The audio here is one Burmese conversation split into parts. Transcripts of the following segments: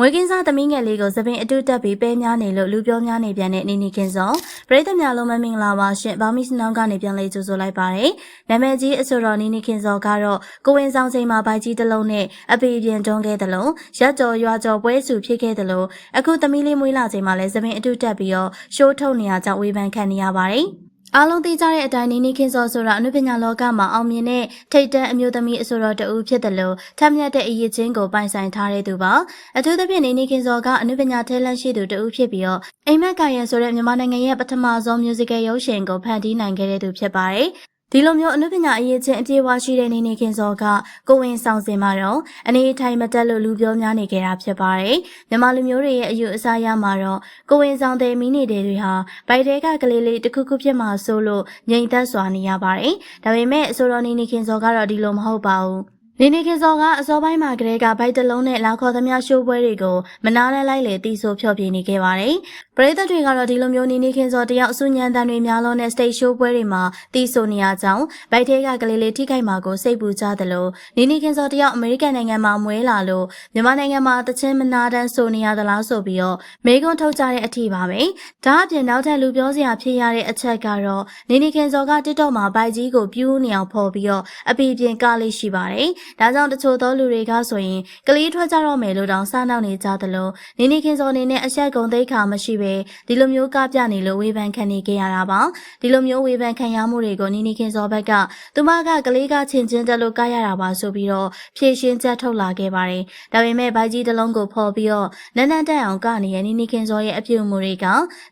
မွေးကင်းစားသမီးငယ်လေးကိုသပင်အတုတက်ပြီးပဲများနေလို့လူပြောများနေပြန်တဲ့နေနေခင်စောပရိသတ်များလုံးမမင်္ဂလာပါရှင်ဘာမီစနောင်းကနေပြန်လေးကြိုဆိုလိုက်ပါတယ်နာမည်ကြီးအဆိုတော်နေနေခင်စောကတော့ကိုဝင်ဆောင်ချိန်မှာဘိုက်ကြီးတစ်လုံးနဲ့အပေပြန်တွန်းခဲ့တယ်လို့ရက်ကြော်ရွာကြော်ပွဲစုဖြစ်ခဲ့တယ်လို့အခုသမီးလေးမွေးလာချိန်မှာလည်းသပင်အတုတက်ပြီးတော့ရှိုးထုတ်နေရကြောင်းဝေဖန်ခံနေရပါတယ် အားလုံးသိကြတဲ့အတိုင်းနေနေခင်စောဆိုတာအနုပညာလောကမှာအောင်မြင်တဲ့ထိတ်တန့်အမျိုးသမီးအဆိုတော်တဦးဖြစ်တယ်လို့ထပ်မြက်တဲ့အရေးချင်းကိုပိုင်ဆိုင်ထားတဲ့သူပါအထူးသဖြင့်နေနေခင်စောကအနုပညာထဲလန့်ရှိသူတဦးဖြစ်ပြီးတော့အိမ်မက်ကာယံဆိုတဲ့မြန်မာနိုင်ငံရဲ့ပထမဆုံး musical ရုပ်ရှင်ကိုဖန်တီးနိုင်ခဲ့တဲ့သူဖြစ်ပါတယ် ဒီလိုမျိုးအနုပညာအရေးချင်းအပြေးဝရှိတဲ့နေနေခင်စောကကိုဝင်ဆောင်စင်မှာတော့အနေအထိုင်မတက်လို့လူပြောများနေကြတာဖြစ်ပါတယ်။မြန်မာလူမျိုးတွေရဲ့အယူအဆရမှာတော့ကိုဝင်ဆောင်တဲ့မိနေတဲ့တွေဟာဗိုက်တဲကကလေးလေးတစ်ခုခုဖြစ်မှဆိုလို့ငြိမ်သက်စွာနေရပါတယ်။ဒါပေမဲ့အစိုးရနေနေခင်စောကတော့ဒီလိုမဟုတ်ပါဘူး။နေနေခင်စောကအစောပိုင်းမှာကလေးကဗိုက်တလုံးနဲ့လာခေါ်သမျှရှိုးပွဲတွေကိုမနာလဲလိုက်လေတီးဆိုဖျော်ပြနေခဲ့ပါတယ်။ ပရိသတ်တွေကတော့ဒီလိုမျိုးနေနေခင်စောတယောက်အဆူညံတန်တွေများလုံးနဲ့ stage show ပွဲတွေမှာတီးဆိုနေရကြောင်းဗိုက်ထဲကကလေးလေးထိခိုက်မှာကိုစိတ်ပူကြသလိုနေနေခင်စောတယောက်အမေရိကန်နိုင်ငံမှာမွေးလာလို့မြန်မာနိုင်ငံမှာတချင်းမနာတန်းဆိုနေရသလားဆိုပြီးတော့မေကွန်းထုတ်ကြတဲ့အထီပါပဲ။ဒါအပြင်နောက်ထပ်လူပြောစရာဖြစ်ရတဲ့အချက်ကတော့နေနေခင်စောက TikTok မှာဗိုက်ကြီးကိုပြူးနေအောင်ဖော်ပြီးတော့အပီပြင်ကလေးရှိပါတယ်။ဒါကြောင့်တချို့သောလူတွေကဆိုရင်ကလေးထွက်ကြတော့မယ်လို့တောင်စနောက်နေကြသလိုနေနေခင်စောအနေနဲ့အဆက်ကုန်သိခါမရှိပဲဒီလိုမျိုးကပြနေလို့ဝေဖန်ခံနေကြရတာပါဒီလိုမျိုးဝေဖန်ခံရမှုတွေကိုနေနေခင်စောဘက်ကသူမကကလေးကချင်းချင်းတက်လို့ကရတာပါဆိုပြီးတော့ဖြည့်ရှင်းချက်ထုတ်လာခဲ့ပါတယ်ဒါပေမဲ့ဘိုက်ကြီးတစ်လုံးကိုဖော်ပြီးတော့နန်းနန်းတက်အောင်ကနေရနေနေခင်စောရဲ့အပြုအမူတွေက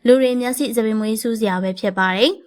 လူတွေမျက်စိစပင်မွေးစူးစရာပဲဖြစ်ပါတယ်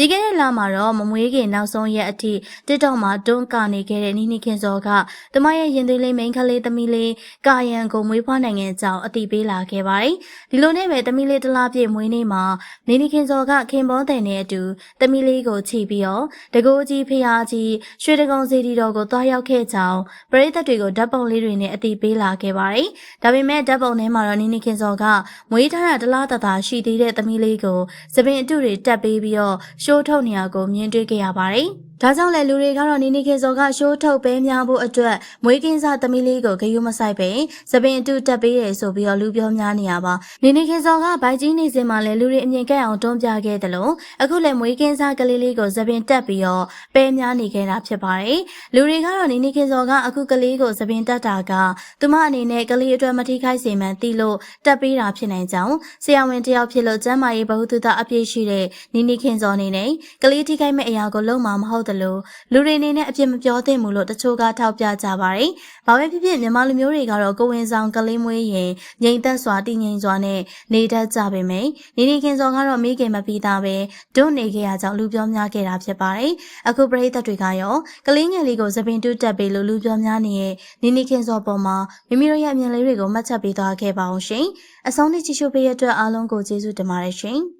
ပြီးခဲ့တဲ့လမှာတော့မမွေးခင်နောက်ဆုံးရက်အထိ TikTok မှာတွန်းကနေခဲ့တဲ့နီနီခင်စောကတမရဲ့ရင်သွေးလေးမိန်းကလေးသမီးလေးကာယံကိုမွေးဖွားနိုင်ငံကြောင်းအတိပေးလာခဲ့ပါတယ်။ဒီလိုနဲ့ပဲသမီးလေးတစ်လားပြည့်မွေးနေ့မှာနီနီခင်စောကခင်ပွန်းတဲ့နဲ့အတူသမီးလေးကိုချီပြီးတော့တကိုးကြီးဖျားကြီးရွှေတကုံစီတီတော်ကိုတွားရောက်ခဲ့ကြောင်းပရိသတ်တွေကိုဓာတ်ပုံလေးတွေနဲ့အတိပေးလာခဲ့ပါတယ်။ဒါပေမဲ့ဓာတ်ပုံထဲမှာတော့နီနီခင်စောကမွေးထားတာတလားတသာရှိသေးတဲ့သမီးလေးကိုသပင်အတုတွေတက်ပေးပြီးတော့ရှိုးထုတ်နေရကိုမြင်တွေ့ခဲ့ရပါတယ်။ ဒါကြောင့်လေလူတွေကတော့နေနေခေစောကရှိုးထုတ်ပဲများဖို့အတွက်မွေးကင်းစားသမီးလေးကိုဂယုမဆိုင်ပဲသပင်အတူတက်ပေးတယ်ဆိုပြီးတော့လူပြောများနေရပါနေနေခေစောကဗိုက်ကြီးနေစင်မှာလေလူတွေအမြင်ကဲအောင်တွန်းပြခဲ့တယ်လို့အခုလေမွေးကင်းစားကလေးလေးကိုသပင်တက်ပြီးတော့ပဲများနေခဲ့တာဖြစ်ပါတယ်လူတွေကတော့နေနေခေစောကအခုကလေးကိုသပင်တက်တာကသူမအနေနဲ့ကလေးအတွက်မထိခိုက်စေမှန်တီလို့တက်ပေးတာဖြစ်နိုင်ကြောင်းဆရာဝန်တယောက်ဖြစ်လို့ကျမ်းမာရေးဗဟုသုတအပြည့်ရှိတဲ့နေနေခင်စောအနေနဲ့ကလေးထိခိုက်မဲ့အရာကိုလုံးဝမဟုတ်သလိုလူတွေအနေနဲ့အပြစ်မပြောသင့်ဘူးလို့တချို့ကထောက်ပြကြပါတယ်။ဘာပဲဖြစ်ဖြစ်မြန်မာလူမျိုးတွေကတော့ကိုဝင်ဆောင်ကလေးမွေးရင်ငြိမ်သက်စွာတည်ငြိမ်စွာနဲ့နေတတ်ကြပေမယ့်နေနေခင်စောကတော့မိခင်မပြီးသားပဲဒုနေခဲ့ရကြောင်းလူပြောများခဲ့တာဖြစ်ပါတယ်။အခုပရိသတ်တွေကရောကလေးငယ်လေးကိုသပင်တူးတက်ပေးလို့လူပြောများနေတဲ့နေနေခင်စောပေါ်မှာမိမိတို့ရဲ့အမြင်လေးတွေကိုမှတ်ချက်ပေးသွားခဲ့ပါအောင်ရှင်။အဆုံးထိကြည့်ရှုပေးရတဲ့အတွက်အားလုံးကိုကျေးဇူးတင်ပါတယ်ရှင်။